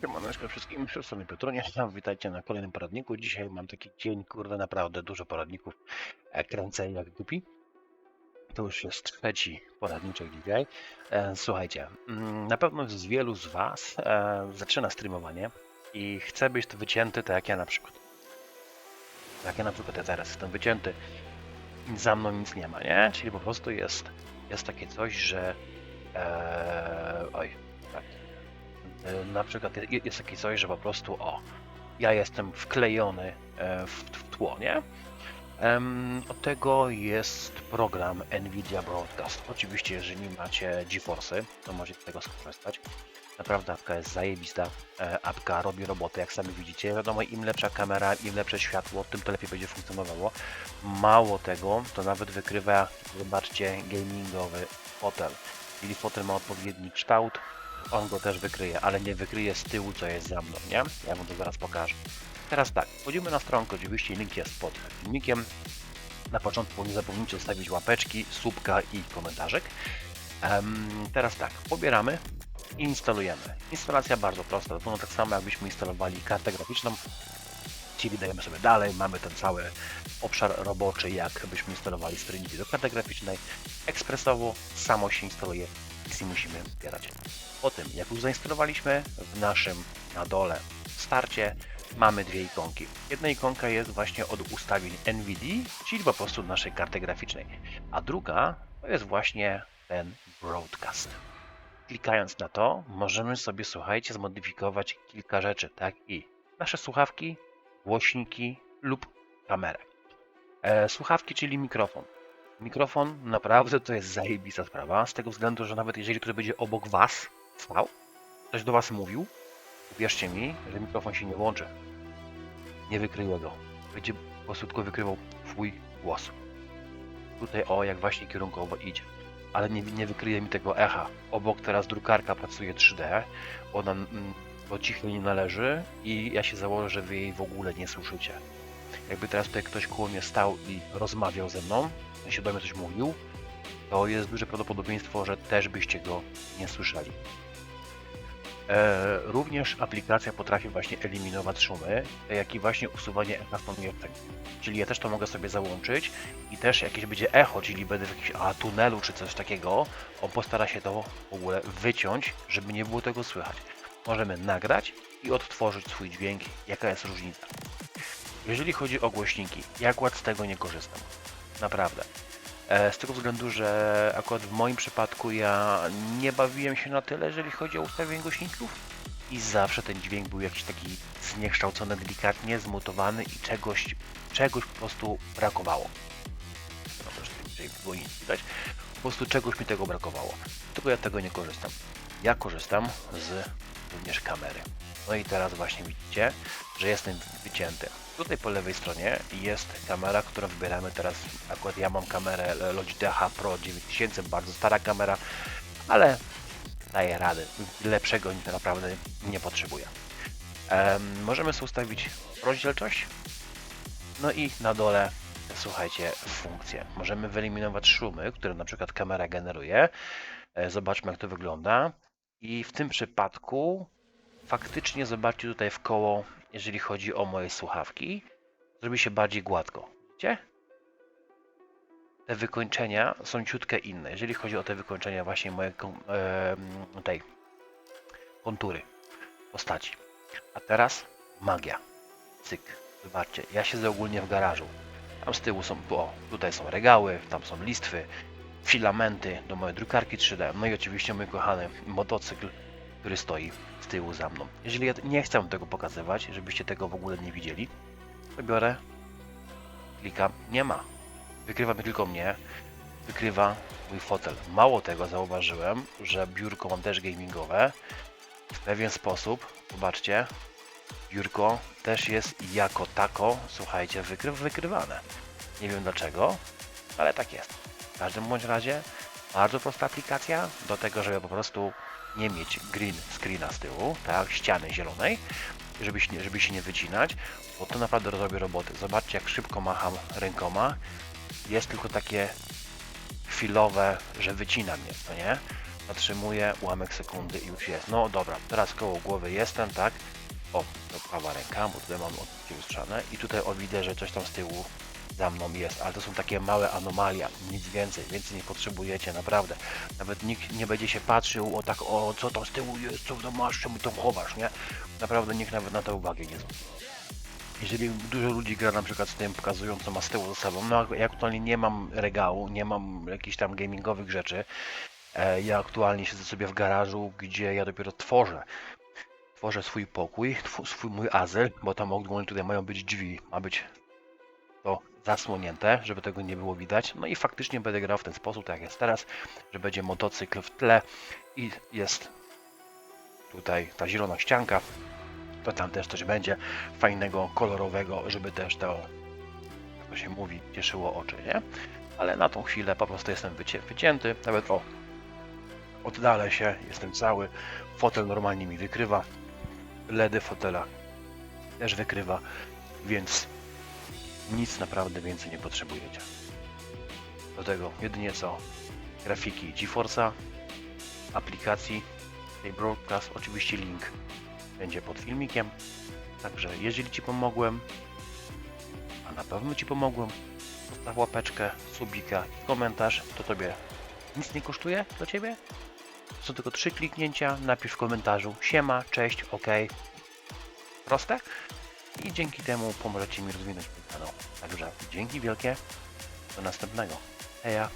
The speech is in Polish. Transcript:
Siemaneczko wszystkim, strony Piotronie, witajcie na kolejnym poradniku. Dzisiaj mam taki dzień, kurde, naprawdę dużo poradników e, kręcę jak dupi. To już jest trzeci poradniczek dzisiaj. E, Słuchajcie, mm, na pewno z wielu z Was e, zaczyna streamowanie i chce być to wycięty, tak jak ja na przykład. Tak ja na przykład ja teraz jestem wycięty, za mną nic nie ma, nie? Czyli po prostu jest, jest takie coś, że... Oj, tak. E, Na przykład je- jest takie coś, że po prostu o, ja jestem wklejony e, w, w tło, nie? Od tego jest program Nvidia Broadcast. Oczywiście, jeżeli macie GeForce'y, to możecie tego skorzystać. Naprawdę apka jest zajebista. E, Apka robi robotę, jak sami widzicie. Wiadomo, im lepsza kamera, im lepsze światło, tym to lepiej będzie funkcjonowało. Mało tego, to nawet wykrywa, zobaczcie, gamingowy fotel. Czyli fotel ma odpowiedni kształt, on go też wykryje, ale nie wykryje z tyłu, co jest za mną, nie? Ja wam to zaraz pokażę. Teraz tak, wchodzimy na stronkę, oczywiście link jest pod filmikiem. Na początku nie zapomnijcie zostawić łapeczki, słupka i komentarzek. Em, teraz tak, pobieramy i instalujemy. Instalacja bardzo prosta, wygląda tak samo jakbyśmy instalowali kartę graficzną, czyli dajemy sobie dalej, mamy ten cały obszar roboczy, jakbyśmy instalowali Trinity do karty graficznej. Ekspresowo samo się instaluje, nie musimy zbierać. Po tym, jak już zainstalowaliśmy, w naszym na dole starcie mamy dwie ikonki. Jedna ikonka jest właśnie od ustawień NVIDIA, czyli po prostu naszej karty graficznej, a druga to jest właśnie ten broadcast. Klikając na to, możemy sobie, słuchajcie, zmodyfikować kilka rzeczy, tak i nasze słuchawki, głośniki lub kamerę. E, słuchawki, czyli mikrofon. Mikrofon naprawdę to jest zajebista sprawa, z tego względu, że nawet jeżeli ktoś będzie obok Was stał, ktoś do Was mówił, uwierzcie mi, że mikrofon się nie włączy. Nie wykryje go. Będzie po prostu tylko wykrywał Twój głos. Tutaj o, jak właśnie kierunkowo idzie. Ale nie, nie wykryje mi tego echa. Obok teraz drukarka pracuje 3D, ona mm, bo cicho nie należy i ja się założę, że Wy jej w ogóle nie słyszycie. Jakby teraz tutaj ktoś koło mnie stał i rozmawiał ze mną, się do mnie coś mówił, to jest duże prawdopodobieństwo, że też byście go nie słyszeli. E, również aplikacja potrafi właśnie eliminować szumy, jak i właśnie usuwanie echa pomieszczeń. Czyli ja też to mogę sobie załączyć i też jakieś będzie echo, czyli będę w jakimś a, tunelu czy coś takiego, on postara się to w ogóle wyciąć, żeby nie było tego słychać. Możemy nagrać i odtworzyć swój dźwięk, jaka jest różnica. Jeżeli chodzi o głośniki, ja akurat z tego nie korzystam. Naprawdę. E, Z tego względu, że akurat w moim przypadku ja nie bawiłem się na tyle, jeżeli chodzi o ustawienie głośników i zawsze ten dźwięk był jakiś taki zniekształcony delikatnie, zmutowany i czegoś, czegoś po prostu brakowało. No też tutaj było nic widać. Po prostu czegoś mi tego brakowało. Tylko ja tego nie korzystam. Ja korzystam z również kamery. No i teraz właśnie widzicie, że jestem wycięty. Tutaj po lewej stronie jest kamera, którą wybieramy teraz. Akurat ja mam kamerę Logitech Pro 9000, bardzo stara kamera, ale daje radę. Lepszego naprawdę nie potrzebuję. Em, możemy sobie ustawić rozdzielczość. No i na dole, słuchajcie, funkcje. Możemy wyeliminować szumy, które na przykład kamera generuje. E, Zobaczmy, jak to wygląda. I w tym przypadku faktycznie zobaczcie tutaj w koło, jeżeli chodzi o moje słuchawki, zrobi się bardziej gładko. Widzicie? Te wykończenia są ciutkę inne, jeżeli chodzi o te wykończenia właśnie moje kon- em, tej kontury postaci. A teraz magia. Cyk. Zobaczcie, ja siedzę ogólnie w garażu. Tam z tyłu są, o, tutaj są regały, tam są listwy, filamenty do mojej drukarki 3D, no i oczywiście mój kochany motocykl, który stoi z tyłu za mną. Jeżeli ja nie chcę tego pokazywać, żebyście tego w ogóle nie widzieli, to biorę, klikam, nie ma. Wykrywa tylko mnie, wykrywa mój fotel. Mało tego zauważyłem, że biurko mam też gamingowe. W pewien sposób, zobaczcie, biurko też jest jako tako, słuchajcie, wykry, wykrywane. Nie wiem dlaczego, ale tak jest. W każdym bądź razie bardzo prosta aplikacja do tego, żeby po prostu nie mieć green screena z tyłu, tak, ściany zielonej, żeby żeby się nie wycinać, bo to naprawdę robi roboty. Zobaczcie jak szybko macham rękoma. Jest tylko takie chwilowe, że wycina mnie, to nie? zatrzymuję, ułamek sekundy i już jest. No dobra, teraz koło głowy jestem, tak? O, to prawa ręka, bo tutaj mam lustrzane i tutaj o widzę, że coś tam z tyłu za mną jest, ale to są takie małe anomalia, nic więcej, więcej nie potrzebujecie, naprawdę. Nawet nikt nie będzie się patrzył o tak, o co tam z tyłu jest, co tam masz, czemu to chowasz, nie? Naprawdę nikt nawet na to uwagi nie zwróci. Jeżeli dużo ludzi gra na przykład z tym, pokazując co ma z tyłu ze sobą, no ja aktualnie nie mam regału, nie mam jakichś tam gamingowych rzeczy, e, ja aktualnie siedzę sobie w garażu, gdzie ja dopiero tworzę. Tworzę swój pokój, swój mój azyl, bo tam ogólnie tutaj mają być drzwi, ma być zasłonięte, żeby tego nie było widać. No i faktycznie będę grał w ten sposób, tak jak jest teraz, że będzie motocykl w tle i jest tutaj ta zielona ścianka, to tam też coś będzie fajnego, kolorowego, żeby też to, jak to się mówi, cieszyło oczy, nie? Ale na tą chwilę po prostu jestem wycię wycięty, nawet o, oddalę się, jestem cały, fotel normalnie mi wykrywa, LEDy fotela też wykrywa, więc nic naprawdę więcej nie potrzebujecie. Do tego jedynie co grafiki GeForce'a, aplikacji tej broadcast, oczywiście link będzie pod filmikiem. Także jeżeli Ci pomogłem, a na pewno Ci pomogłem, zostaw łapeczkę, subika i komentarz, to Tobie nic nie kosztuje do Ciebie. Są tylko trzy kliknięcia, napisz w komentarzu siema, cześć, ok. Proste? I dzięki temu pomożecie mi rozwinąć ten kanał. Także dzięki wielkie, do następnego. Heja!